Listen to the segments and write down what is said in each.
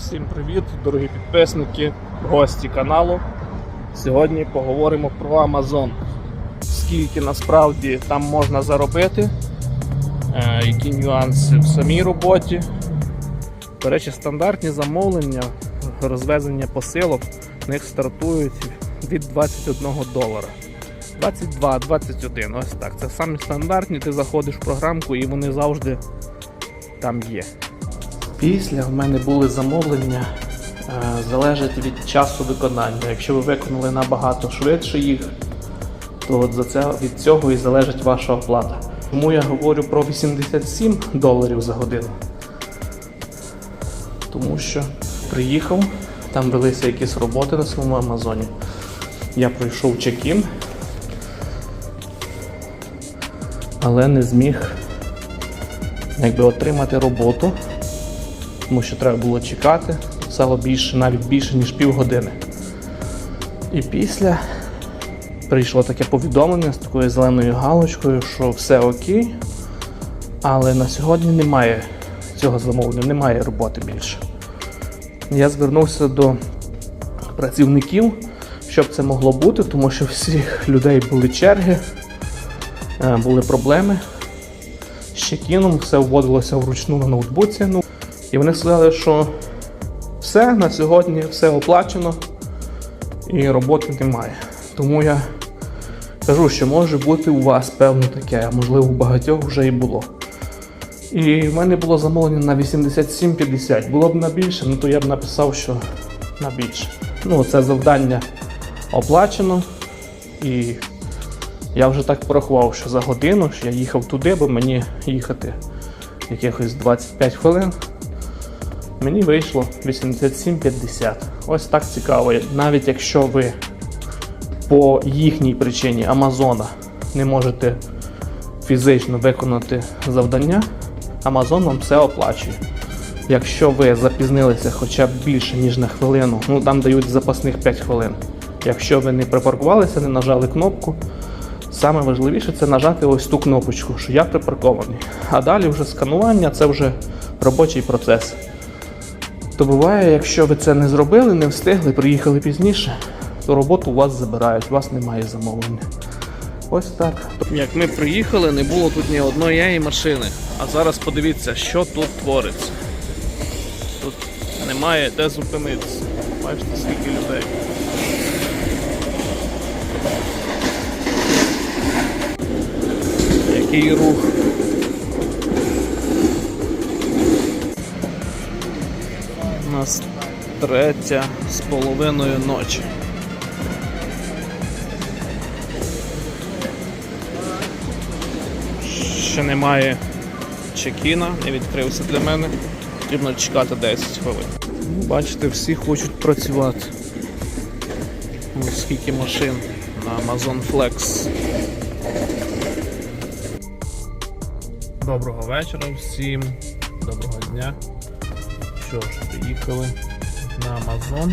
Всім привіт, дорогі підписники, гості каналу. Сьогодні поговоримо про Amazon. Скільки насправді там можна заробити, е, які нюанси в самій роботі. До речі, стандартні замовлення, розвезення посилок в них стартують від 21 долара. 22, 21, ось так. Це самі стандартні, ти заходиш в програмку і вони завжди там є. Після в мене були замовлення, е, залежить від часу виконання. Якщо ви виконали набагато швидше їх, то от за це від цього і залежить ваша оплата. Тому я говорю про 87 доларів за годину. Тому що приїхав, там велися якісь роботи на своєму Амазоні. Я пройшов чек-ін, але не зміг якби отримати роботу тому що треба було чекати. Стало більше, навіть більше, ніж півгодини. І після прийшло таке повідомлення з такою зеленою галочкою, що все окей, але на сьогодні немає цього замовлення, немає роботи більше. Я звернувся до працівників, щоб це могло бути, тому що всіх людей були черги, е, були проблеми. З чекіном все вводилося вручну на ноутбуці. Ну, і вони сказали, що все на сьогодні, все оплачено і роботи немає. Тому я кажу, що може бути у вас певно таке, а можливо у багатьох вже і було. І в мене було замовлення на 87,50. Було б на більше, ну то я б написав, що на більше. Ну, це завдання оплачено. І я вже так порахував, що за годину що я їхав туди, бо мені їхати якихось 25 хвилин. Мені вийшло 87,50. Ось так цікаво. Навіть якщо ви по їхній причині Амазона не можете фізично виконати завдання, Амазон вам все оплачує. Якщо ви запізнилися хоча б більше, ніж на хвилину, ну там дають запасних 5 хвилин. Якщо ви не припаркувалися, не нажали кнопку, саме важливіше це нажати ось ту кнопочку, що я припаркований. А далі вже сканування це вже робочий процес. То буває, якщо ви це не зробили, не встигли, приїхали пізніше, то роботу у вас забирають, у вас немає замовлення. Ось так. Як ми приїхали, не було тут ні одної машини. А зараз подивіться, що тут твориться. Тут немає де зупинитися. Бачите, скільки людей. Який рух. Нас третя з половиною ночі. Ще немає чекіна, не відкрився для мене. Потрібно чекати 10 хвилин. Ну, Бачите, всі хочуть працювати. Ось скільки машин на Amazon Flex. Доброго вечора всім, доброго дня. Що ж, приїхали на Amazon.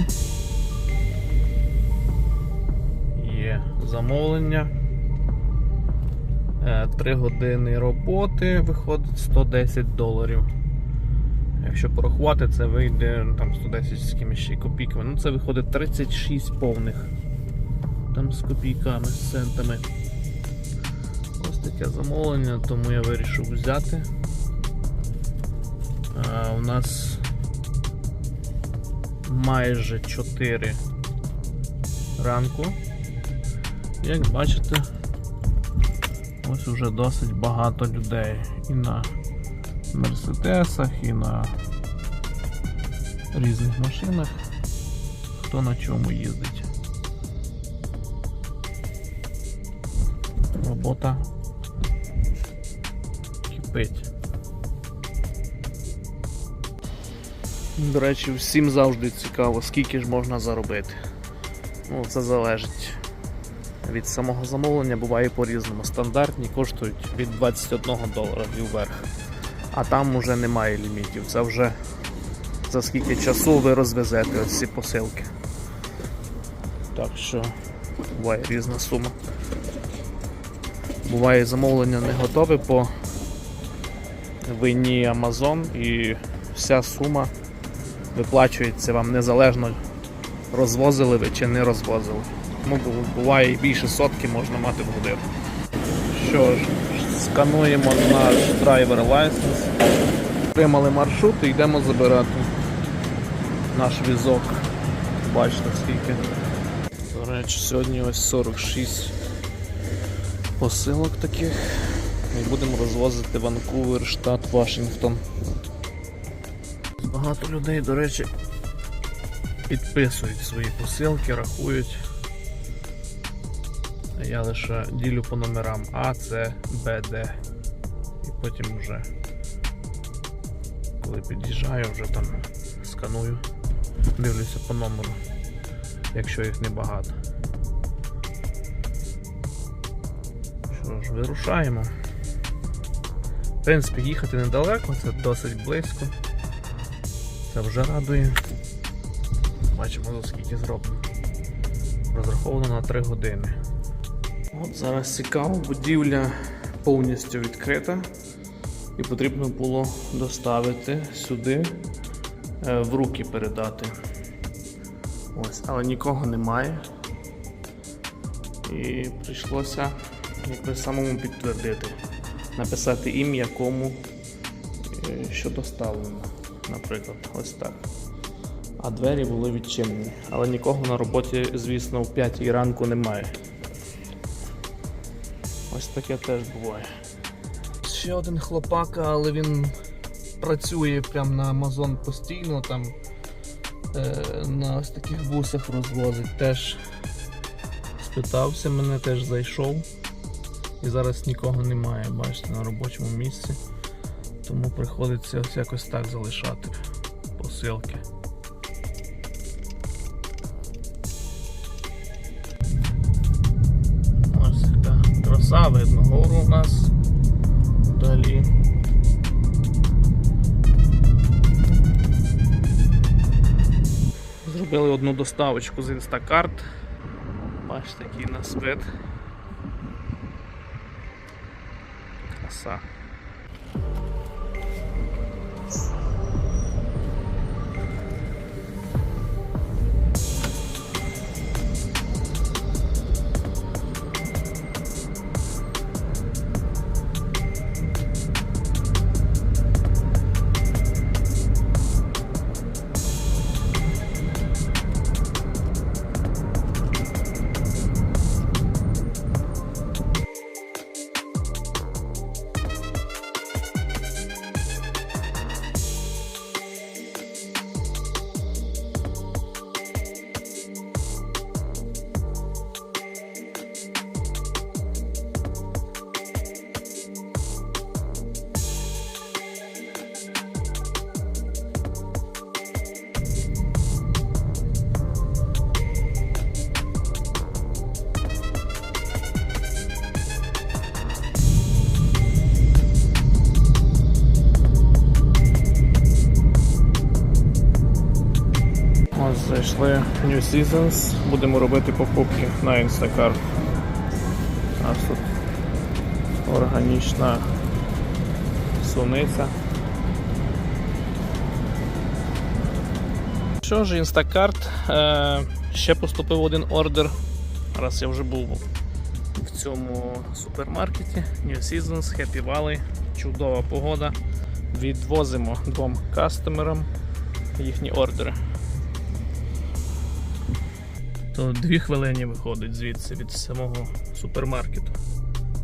Є замовлення. 3 години роботи виходить 110 доларів. Якщо порахувати, це вийде там 110 з якимись ще копійками. Ну це виходить 36 повних. Там з копійками, з центами. Ось таке замовлення, тому я вирішив взяти. А, у нас майже 4 ранку. Як бачите, ось уже досить багато людей і на мерседесах, і на різних машинах, хто на чому їздить. Робота кипить. До речі, всім завжди цікаво, скільки ж можна заробити. Ну, це залежить від самого замовлення, буває по-різному. Стандартні коштують від 21 долара і вверх. А там уже немає лімітів. Це вже за скільки часу ви розвезете ось ці посилки. Так що буває різна сума. Буває замовлення не готове по вині Amazon і вся сума виплачується вам незалежно розвозили ви чи не розвозили. Тому буває і більше сотки можна мати в годину. Що ж, скануємо наш драйвер лайсенс. Отримали маршрут і йдемо забирати наш візок. Бачите скільки. До речі, сьогодні ось 46 посилок таких. І будемо розвозити Ванкувер, штат Вашингтон. Багато людей, до речі, підписують свої посилки, рахують. Я лише ділю по номерам А, С, Б, Д. І потім вже, коли під'їжджаю, вже там сканую, дивлюся по номеру, якщо їх небагато. Що ж, вирушаємо. В принципі, їхати недалеко, це досить близько. Це вже радує. Бачимо, за скільки зроблено. Розраховано на 3 години. От зараз цікаво, будівля повністю відкрита. І потрібно було доставити сюди, е, в руки передати. Ось, але нікого немає. І прийшлося якби самому підтвердити, написати ім'я кому, е, що доставлено. Наприклад, ось так. А двері були відчинені. Але нікого на роботі, звісно, в 5 ранку немає. Ось таке теж буває. Ще один хлопака, але він працює прямо на Amazon постійно, там е, на ось таких бусах розвозить. Теж спитався мене, теж зайшов. І зараз нікого немає, бачите, на робочому місці. Тому приходиться ось якось так залишати посилки. Ось така краса, видно гору у нас вдалі. Зробили одну доставочку з Instacart. Бачите, який у нас вид. Краса. В New Seasons, будемо робити покупки на Instacart. У нас тут органічна суниця. Що ж, Instacart, е, ще поступив один ордер. Раз я вже був в цьому супермаркеті New Seasons, Happy Valley, чудова погода. Відвозимо двом кастомерам їхні ордери то дві хвилини виходить звідси від самого супермаркету.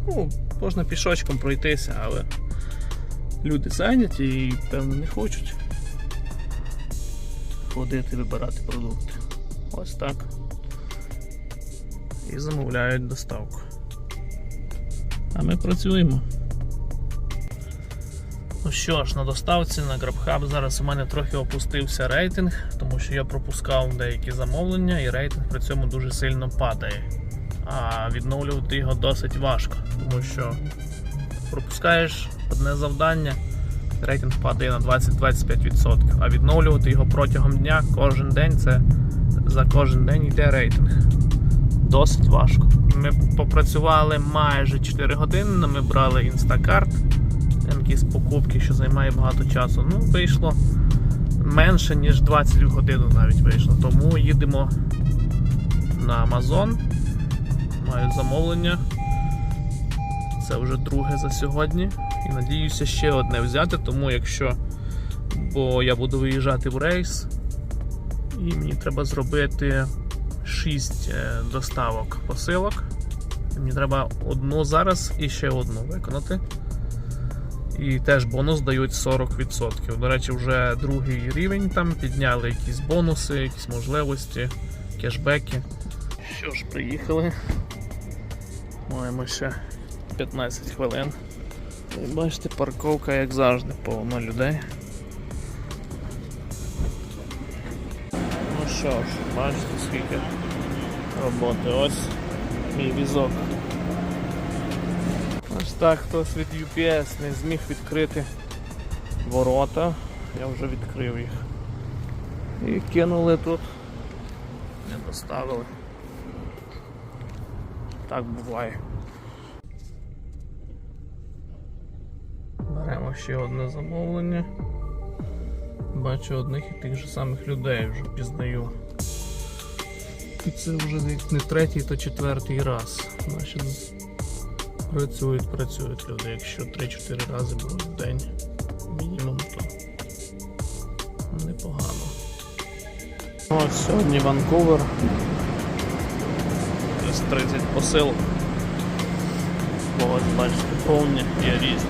Ну, можна пішочком пройтися, але люди зайняті і, певно, не хочуть ходити вибирати продукти. Ось так. І замовляють доставку. А ми працюємо. Ну що ж, на доставці на GrabHub зараз у мене трохи опустився рейтинг, тому що я пропускав деякі замовлення і рейтинг при цьому дуже сильно падає. А відновлювати його досить важко, тому що пропускаєш одне завдання, рейтинг падає на 20-25%. А відновлювати його протягом дня кожен день це за кожен день йде рейтинг. Досить важко. Ми попрацювали майже 4 години, ми брали Instacart якісь покупки, що займає багато часу. Ну, вийшло менше, ніж 20 годин навіть вийшло. Тому їдемо на Amazon. Маю замовлення. Це вже друге за сьогодні. І надіюся ще одне взяти, тому якщо. Бо я буду виїжджати в рейс, і мені треба зробити 6 доставок посилок. Мені треба одну зараз і ще одну виконати. І теж бонус дають 40%. До речі, вже другий рівень там підняли якісь бонуси, якісь можливості, кешбеки. Що ж, приїхали. Маємо ще 15 хвилин. І бачите, парковка, як завжди, повно людей. Ну що ж, бачите, скільки роботи. Ось мій візок. Так хтось від UPS не зміг відкрити ворота. Я вже відкрив їх. І кинули тут. Не доставили. Так буває. Беремо ще одне замовлення. Бачу одних і тих же самих людей вже пізнаю. І це вже не третій, то четвертий раз. Значить, працюють, працюють люди. Якщо 3-4 рази беруть в день мінімум, то непогано. Ось сьогодні Ванкувер. Десь 30 посилок. Бо ось бачите, повні є різні.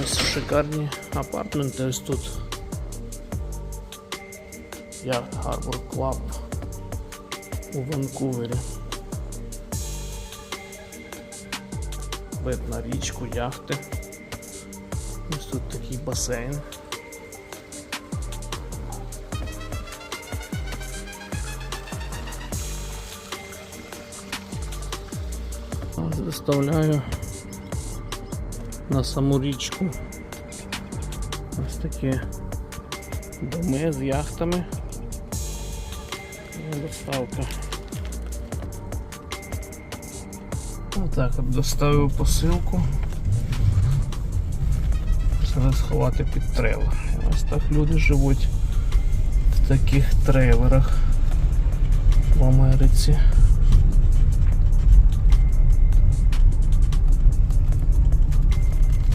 Ось шикарні апартменти ось тут. Yacht Harbor Club у Ванкувері. Вид на річку, яхти. Ось тут такий басейн. Ось на саму річку. Ось такі доми з яхтами. Доставка. Отак от доставив посилку. Треба сховати під трейлер. І Ось так люди живуть в таких трейлерах в Америці.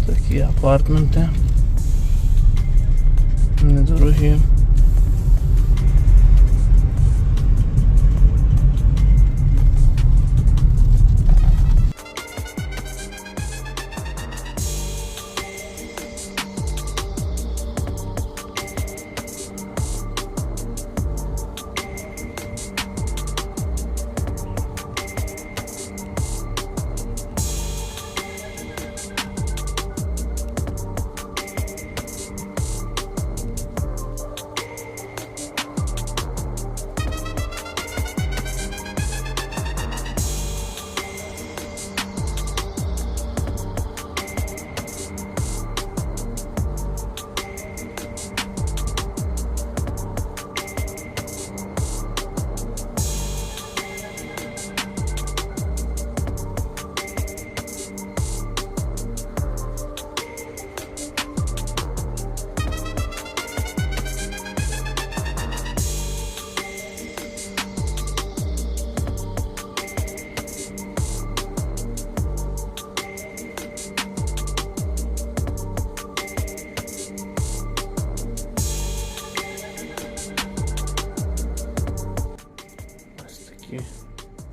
Такі апартменти. Недорогі.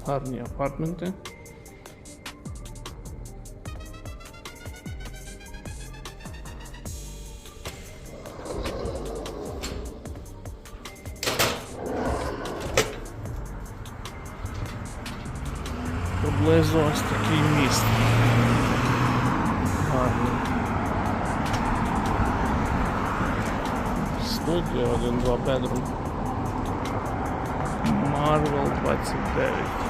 Гарні апартменти. Поблизу ось такий міст. Гарний. Студія, один-два бедрум. Marvel 29.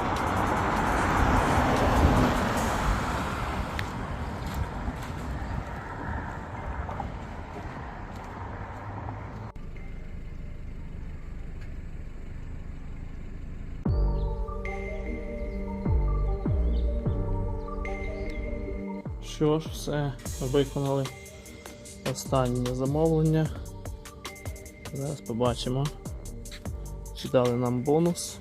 Що ж, все, виконали останнє замовлення. Зараз побачимо, чи дали нам бонус.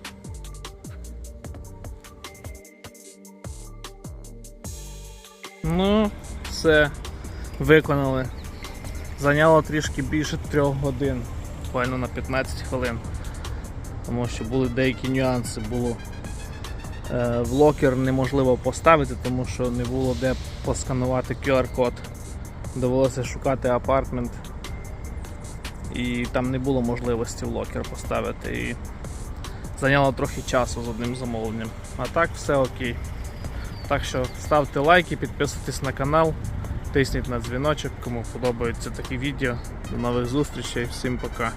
Ну, все, виконали. Зайняло трішки більше трьох годин, буквально на 15 хвилин. Тому що були деякі нюанси. Було в локер неможливо поставити, тому що не було де посканувати QR-код. Довелося шукати апартмент. І там не було можливості в локер поставити. І зайняло трохи часу з одним замовленням. А так все окей. Так що ставте лайки, підписуйтесь на канал, тисніть на дзвіночок, кому подобаються такі відео. До нових зустрічей, всім пока.